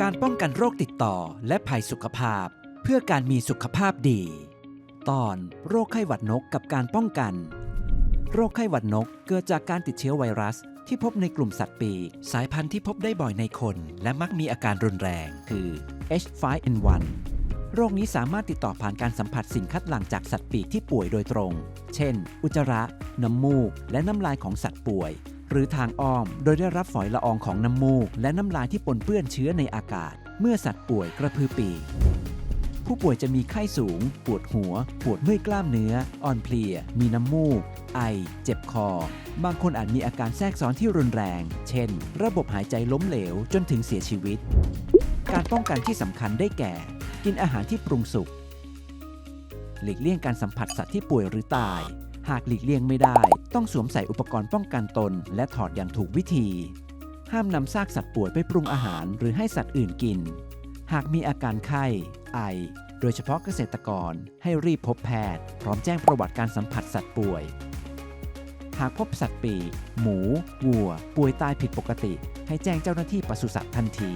การป้องกันโรคติดต่อและภัยสุขภาพ เพื่อการมีสุขภาพดี ตอนโรคไข้หวัดนกกับการป้องกัน โรคไข้หวัดนกเกิดจากการติดเชื้อไวรัส ที่พบในกลุ่มสัตว์ปีก สายพันธุ์ที่พบได้บ่อยในคน และมักมีอาการรุนแรงคือ H5N1 โรคนี้สามารถติดต่อผ่านการสัมผัสสิ่งคัดหลั่งจากสัตว์ปีกที่ป่วยโดยตรง เช่น อุจจาระ น้ำมูก และน้ำลายของสัตว์ป่วย หรือทางอ้อม โดยได้รับฝอยละอองของน้ำมูก และน้ำลายที่ปนเปื้อนเชื้อในอากาศ เมื่อสัตว์ป่วยกระพือปีกผู้ป่วยจะมีไข้สูง ปวดหัว ปวดเมื่อยกล้ามเนื้อ อ่อนเพลีย มีน้ำมูก ไอ เจ็บคอ บางคนอาจมีอาการแทรกซ้อนที่รุนแรง เช่น ระบบหายใจล้มเหลวจนถึงเสียชีวิต การป้องกันที่สำคัญได้แก่ กินอาหารที่ปรุงสุก หลีกเลี่ยงการสัมผัสสัตว์ที่ป่วยหรือตาย หากหลีกเลี่ยงไม่ได้ ต้องสวมใส่อุปกรณ์ป้องกันตน และถอดอย่างถูกวิธี ห้ามนำซากสัตว์ป่วยไปปรุงอาหารหรือให้สัตว์อื่นกิน หากมีอาการไข้ ไอ โดยเฉพาะเกษตรกร ให้รีบพบแพทย์ พร้อมแจ้งประวัติการสัมผัสสัตว์ป่วย หากพบสัตว์ปีกหมู วัว ป่วยตายผิดปกติ ให้แจ้งเจ้าหน้าที่ปศุสัตว์ทันที